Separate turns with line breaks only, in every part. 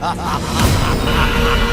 哈哈哈哈哈哈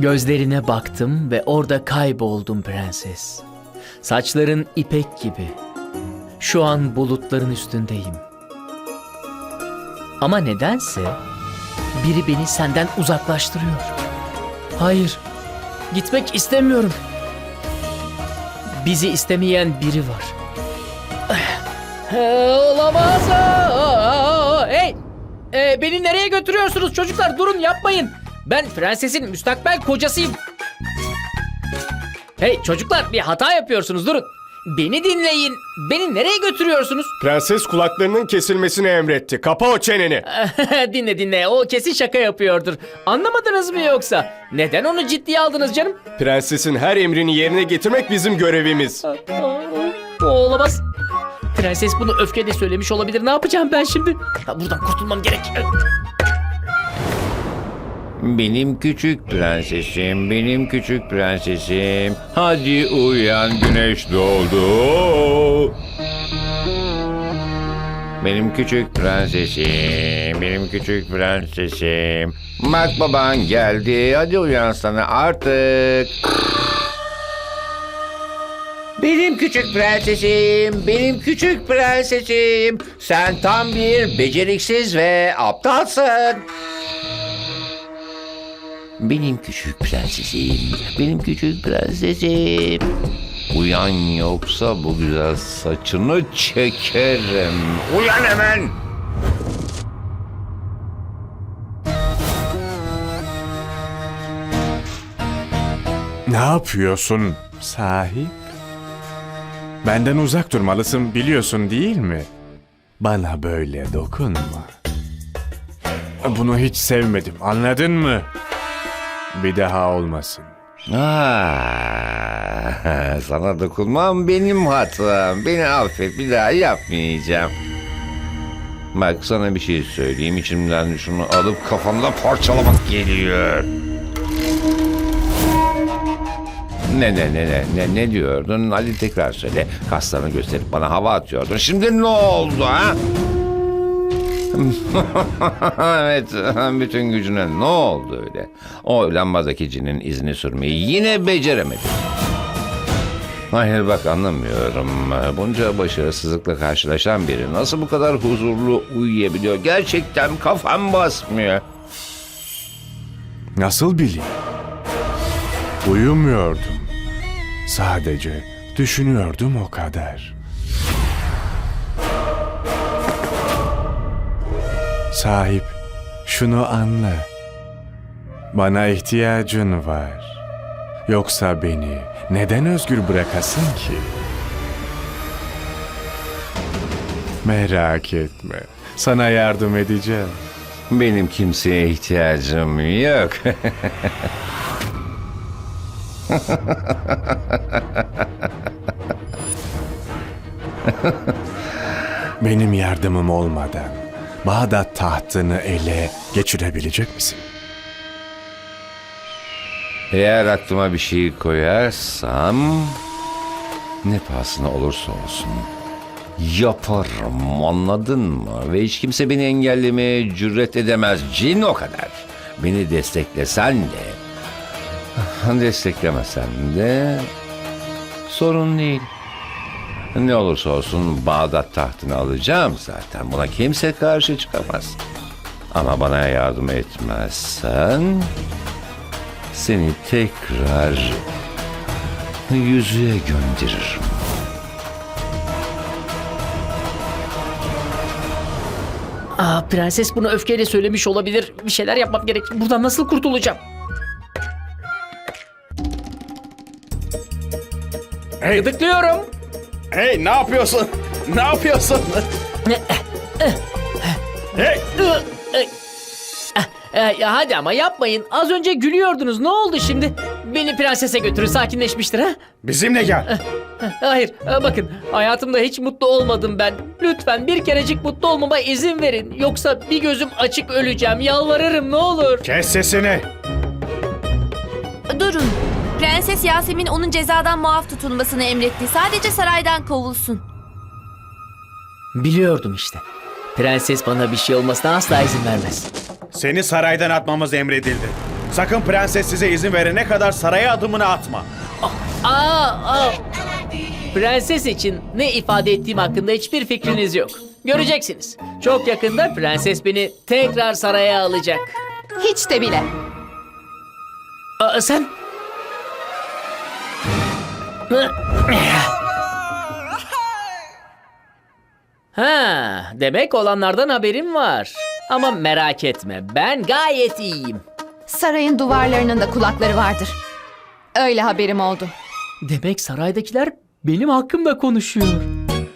Gözlerine baktım ve orada kayboldum prenses. Saçların ipek gibi. Şu an bulutların üstündeyim. Ama nedense biri beni senden uzaklaştırıyor. Hayır, gitmek istemiyorum. Bizi istemeyen biri var. Olamaz. Hey, e, beni nereye götürüyorsunuz çocuklar? Durun yapmayın. Ben prensesin müstakbel kocasıyım. Hey çocuklar bir hata yapıyorsunuz durun. Beni dinleyin. Beni nereye götürüyorsunuz?
Prenses kulaklarının kesilmesini emretti. Kapa o çeneni.
dinle dinle o kesin şaka yapıyordur. Anlamadınız mı yoksa? Neden onu ciddiye aldınız canım?
Prensesin her emrini yerine getirmek bizim görevimiz.
O olamaz. Prenses bunu öfkeyle söylemiş olabilir. Ne yapacağım ben şimdi? Ha, buradan kurtulmam gerek.
Benim küçük prensesim, benim küçük prensesim. Hadi uyan güneş doğdu. Benim küçük prensesim, benim küçük prensesim. Bak baban geldi, hadi uyansana artık. Benim küçük prensesim, benim küçük prensesim. Sen tam bir beceriksiz ve aptalsın. Benim küçük prensesim, benim küçük prensesim. Uyan yoksa bu güzel saçını çekerim. Uyan hemen.
Ne yapıyorsun sahip? Benden uzak durmalısın biliyorsun değil mi? Bana böyle dokunma. Bunu hiç sevmedim anladın mı? Bir daha olmasın.
Ah, sana dokunmam benim hatam. Beni affet bir daha yapmayacağım. Bak sana bir şey söyleyeyim. İçimden şunu alıp kafamda parçalamak geliyor. Ne ne ne ne ne ne diyordun? Hadi tekrar söyle. Kaslarını gösterip bana hava atıyordun. Şimdi ne oldu ha? evet, bütün gücüne ne oldu öyle? O lambadaki cinin izini sürmeyi yine beceremedi. Hayır bak anlamıyorum. Bunca başarısızlıkla karşılaşan biri nasıl bu kadar huzurlu uyuyabiliyor? Gerçekten kafam basmıyor.
Nasıl bileyim? Uyumuyordum. Sadece düşünüyordum o kadar. Sahip, şunu anla. Bana ihtiyacın var. Yoksa beni neden özgür bırakasın ki? Merak etme. Sana yardım edeceğim.
Benim kimseye ihtiyacım yok.
Benim yardımım olmadan Bağdat tahtını ele geçirebilecek misin?
Eğer aklıma bir şey koyarsam ne pahasına olursa olsun yaparım anladın mı? Ve hiç kimse beni engellemeye cüret edemez. Cin o kadar. Beni desteklesen de desteklemesen de sorun değil. Ne olursa olsun Bağdat tahtını alacağım zaten. Buna kimse karşı çıkamaz. Ama bana yardım etmezsen seni tekrar yüzüğe gönderirim.
Aa, prenses bunu öfkeyle söylemiş olabilir. Bir şeyler yapmam gerek. Buradan nasıl kurtulacağım? Gıdıklıyorum.
Hey ne yapıyorsun? Ne yapıyorsun? hey
Ee, ya hadi ama yapmayın. Az önce gülüyordunuz. Ne oldu şimdi? Beni prensese götürün. Sakinleşmiştir ha?
bizimle gel.
Hayır. e, Bakın hayatımda hiç mutlu olmadım ben. Lütfen bir kerecik mutlu olmama izin verin. Yoksa bir gözüm açık öleceğim. Yalvarırım ne olur.
Kes sesini.
Durun. Prenses Yasemin onun cezadan muaf tutulmasını emretti. Sadece saraydan kovulsun.
Biliyordum işte. Prenses bana bir şey olmasına asla izin vermez.
Seni saraydan atmamız emredildi. Sakın prenses size izin verene kadar saraya adımını atma.
Aa, aa. Prenses için ne ifade ettiğim hakkında hiçbir fikriniz yok. Göreceksiniz. Çok yakında prenses beni tekrar saraya alacak.
Hiç de bile.
Aa, sen? Ha, demek olanlardan haberim var. Ama merak etme, ben gayet iyiyim.
Sarayın duvarlarının da kulakları vardır. Öyle haberim oldu.
Demek saraydakiler benim hakkımda konuşuyor.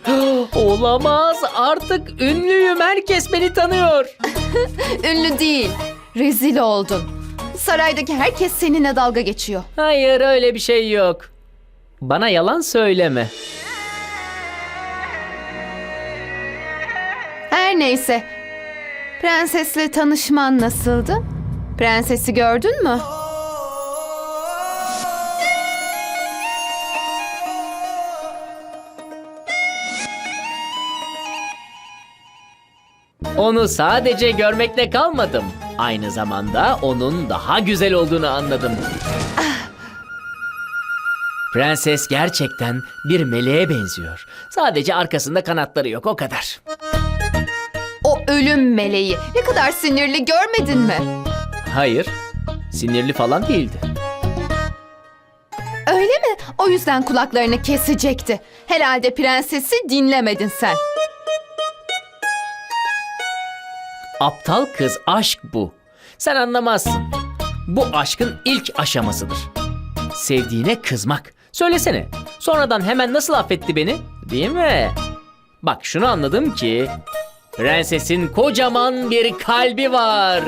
Olamaz, artık ünlüyüm, herkes beni tanıyor.
Ünlü değil. Rezil oldun. Saraydaki herkes seninle dalga geçiyor.
Hayır, öyle bir şey yok. Bana yalan söyleme.
Her neyse. Prensesle tanışman nasıldı? Prensesi gördün mü?
Onu sadece görmekle kalmadım. Aynı zamanda onun daha güzel olduğunu anladım. Prenses gerçekten bir meleğe benziyor. Sadece arkasında kanatları yok o kadar.
O ölüm meleği. Ne kadar sinirli görmedin mi?
Hayır, sinirli falan değildi.
Öyle mi? O yüzden kulaklarını kesecekti. Herhalde prensesi dinlemedin sen.
Aptal kız aşk bu. Sen anlamazsın. Bu aşkın ilk aşamasıdır. Sevdiğine kızmak. Söylesene. Sonradan hemen nasıl affetti beni? Değil mi? Bak şunu anladım ki prensesin kocaman bir kalbi var.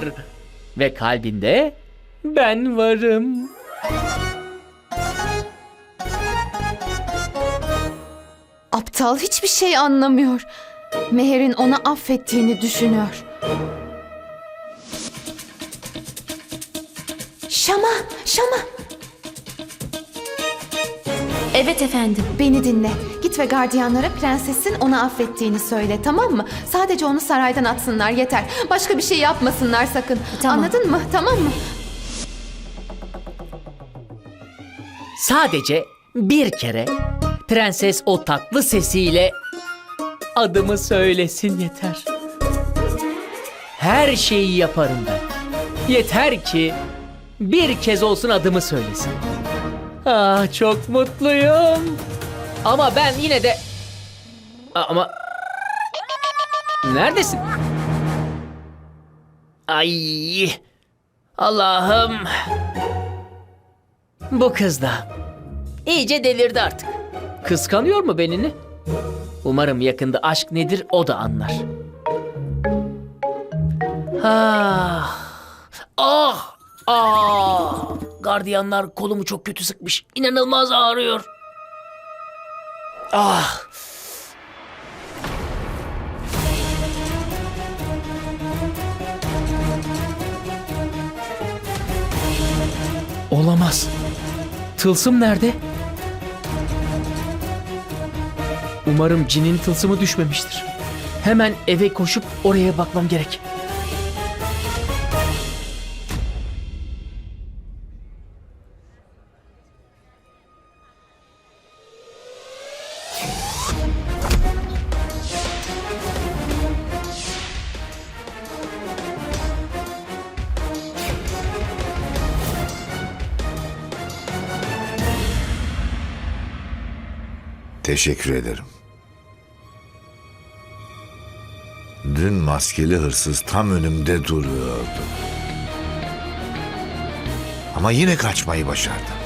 Ve kalbinde ben varım.
Aptal hiçbir şey anlamıyor. Meher'in onu affettiğini düşünüyor. Şama, Şama.
Evet efendim.
Beni dinle. Git ve gardiyanlara prensesin onu affettiğini söyle tamam mı? Sadece onu saraydan atsınlar yeter. Başka bir şey yapmasınlar sakın.
Tamam.
Anladın mı? Tamam mı?
Sadece bir kere prenses o tatlı sesiyle adımı söylesin yeter. Her şeyi yaparım ben. Yeter ki bir kez olsun adımı söylesin. Ah çok mutluyum. Ama ben yine de... Ama... Neredesin? Ay... Allah'ım... Bu kız da iyice delirdi artık. Kıskanıyor mu benini? Umarım yakında aşk nedir o da anlar. Ah. Ah. Ah. Gardiyanlar kolumu çok kötü sıkmış. İnanılmaz ağrıyor. Ah. Olamaz. Tılsım nerede? Umarım cinin tılsımı düşmemiştir. Hemen eve koşup oraya bakmam gerek.
Teşekkür ederim. Dün maskeli hırsız tam önümde duruyordu. Ama yine kaçmayı başardı.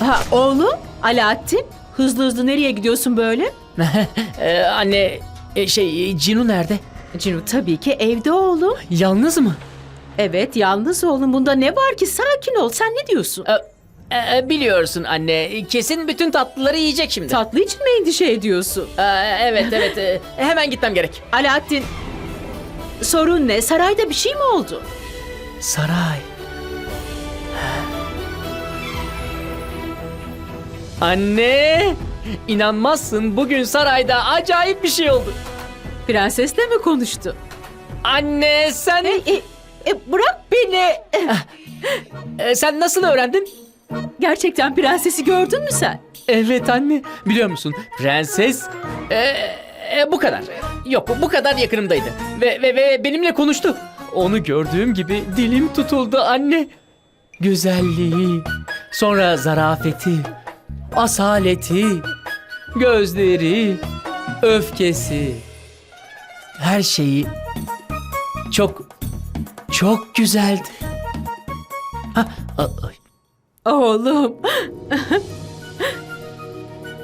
Ha, oğlum Alaaddin hızlı hızlı nereye gidiyorsun böyle?
Ee, anne e, şey e, Cinu nerede?
Cinu tabii ki evde oğlum.
Yalnız mı?
Evet yalnız oğlum bunda ne var ki sakin ol sen ne diyorsun?
Ee, e, biliyorsun anne kesin bütün tatlıları yiyecek şimdi.
Tatlı için mi endişe ediyorsun?
Ee, evet evet e, hemen gitmem gerek.
Alaaddin sorun ne sarayda bir şey mi oldu?
Saray. Anne! İnanmazsın bugün sarayda acayip bir şey oldu.
Prensesle mi konuştu?
Anne sen
E, e, e, bırak beni.
e, sen nasıl öğrendin?
Gerçekten prensesi gördün mü sen?
Evet anne. Biliyor musun? Prenses e, e, bu kadar. Yok bu kadar yakınımdaydı. Ve, ve, ve benimle konuştu. Onu gördüğüm gibi dilim tutuldu anne. Güzelliği, sonra zarafeti, asaleti, gözleri, öfkesi. Her şeyi çok çok güzeldi. Ha.
Oğlum.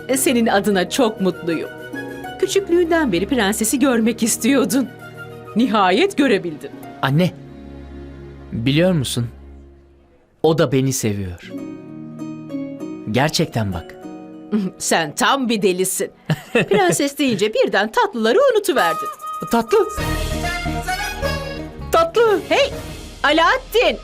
Senin adına çok mutluyum. Küçüklüğünden beri prensesi görmek istiyordun. Nihayet görebildin.
Anne, biliyor musun? O da beni seviyor. Gerçekten bak.
Sen tam bir delisin. Prenses deyince birden tatlıları unutuverdin.
Tatlı. Tatlı.
Hey! Alaaddin!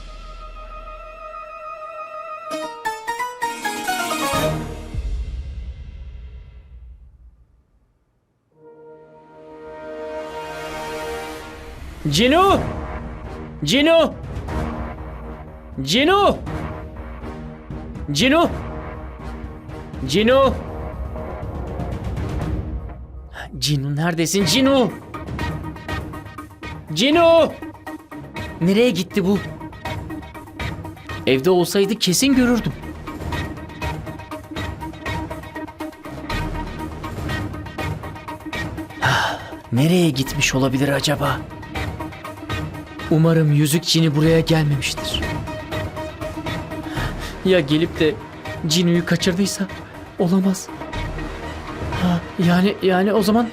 Cinu! Cinu! Cinu! Cinu! Cinu! Cinu neredesin Cinu? Cinu! Nereye gitti bu? Evde olsaydı kesin görürdüm. Ah, Nereye gitmiş olabilir acaba? Umarım yüzük cini buraya gelmemiştir. Ya gelip de Cinu'yu kaçırdıysa olamaz. Ha, yani yani o zaman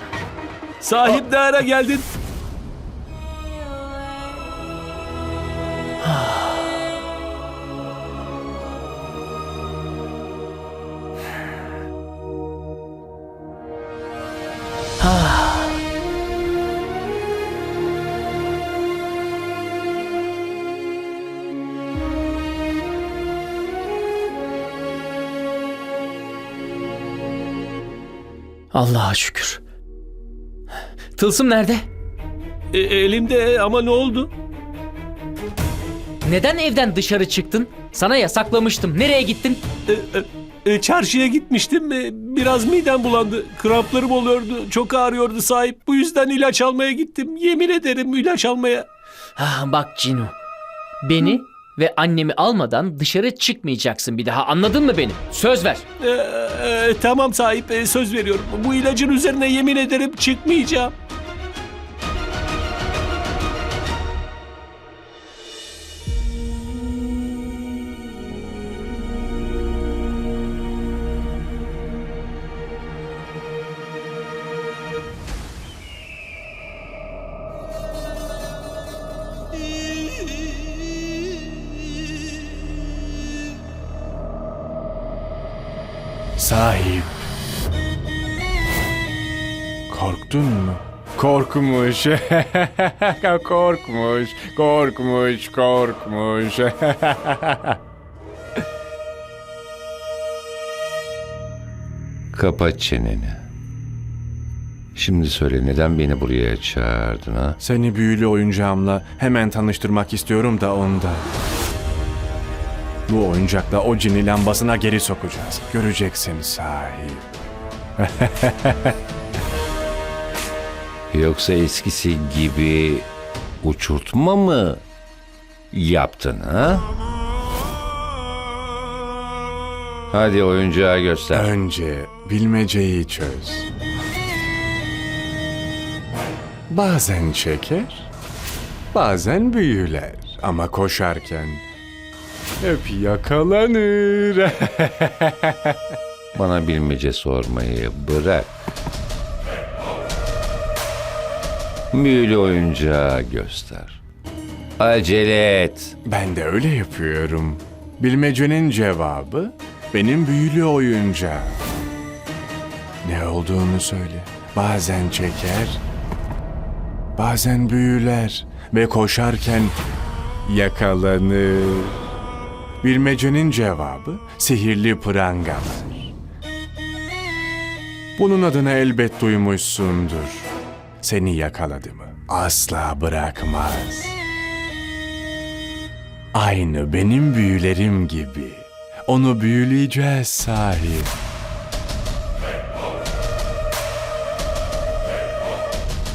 Sahip ne ara geldin?
Allah'a şükür. Tılsım nerede?
E, elimde ama ne oldu?
Neden evden dışarı çıktın? Sana yasaklamıştım. Nereye gittin?
E, e, çarşıya gitmiştim. E, biraz midem bulandı. Kramplarım oluyordu. Çok ağrıyordu sahip. Bu yüzden ilaç almaya gittim. Yemin ederim ilaç almaya.
Ah, bak Cinu. Beni ve annemi almadan dışarı çıkmayacaksın bir daha. Anladın mı beni? Söz ver.
E, e, tamam sahip söz veriyorum. Bu ilacın üzerine yemin ederim çıkmayacağım.
Korkmuş. korkmuş. Korkmuş. Korkmuş.
Kapa çeneni. Şimdi söyle neden beni buraya çağırdın ha?
Seni büyülü oyuncağımla hemen tanıştırmak istiyorum da onda. Bu oyuncakla o cini lambasına geri sokacağız. Göreceksin sahip.
Yoksa eskisi gibi uçurtma mı yaptın ha? Hadi oyuncağı göster.
Önce bilmeceyi çöz. Bazen çeker, bazen büyüler. Ama koşarken hep yakalanır.
Bana bilmece sormayı bırak. Büyülü oyuncağı göster. Acele et.
ben de öyle yapıyorum. Bilmecenin cevabı benim büyülü oyuncağım. Ne olduğunu söyle. Bazen çeker, bazen büyüler ve koşarken yakalanır. Bilmecenin cevabı sihirli prangalar. Bunun adını elbet duymuşsundur. Seni yakaladı mı asla bırakmaz. Aynı benim büyülerim gibi. Onu büyüleyeceğiz sahip.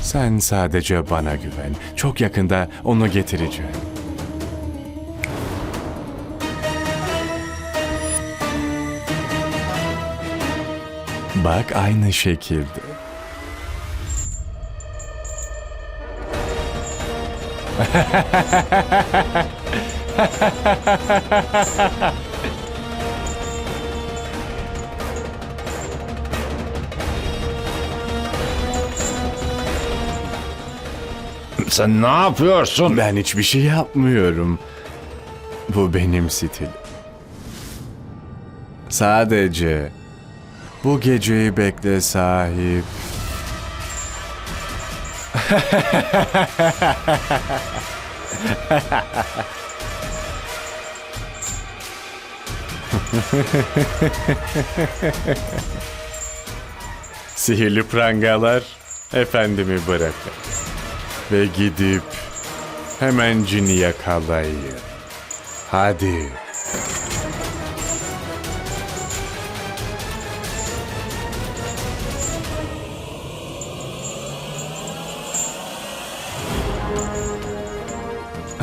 Sen sadece bana güven. Çok yakında onu getireceğim. Bak aynı şekilde.
Sen ne yapıyorsun?
Ben hiçbir şey yapmıyorum. Bu benim stilim. Sadece bu geceyi bekle sahip. Sihirli prangalar efendimi bırakın. Ve gidip hemen cini yakalayın. Hadi.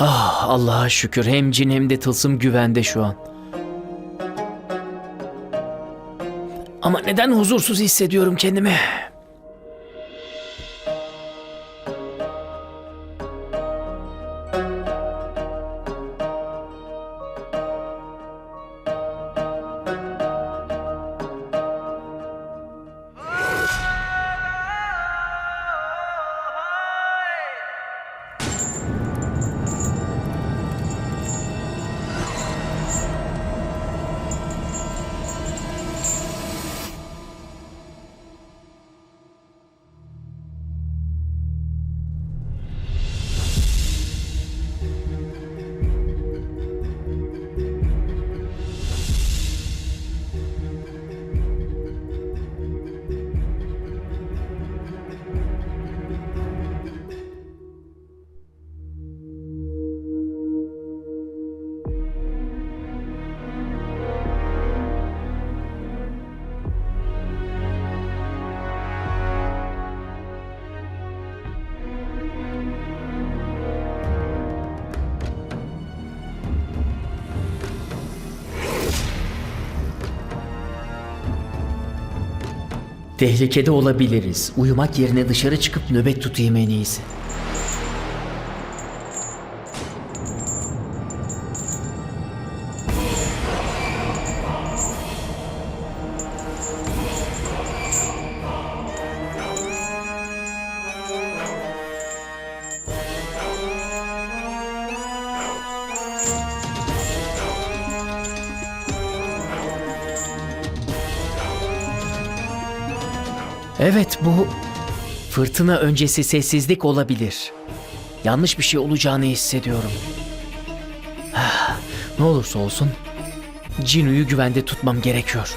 Ah Allah'a şükür hem cin hem de tılsım güvende şu an. Ama neden huzursuz hissediyorum kendimi? Tehlikede olabiliriz. Uyumak yerine dışarı çıkıp nöbet tutayım en iyisi. Evet bu fırtına öncesi sessizlik olabilir. Yanlış bir şey olacağını hissediyorum. Ah, ne olursa olsun Cinu'yu güvende tutmam gerekiyor.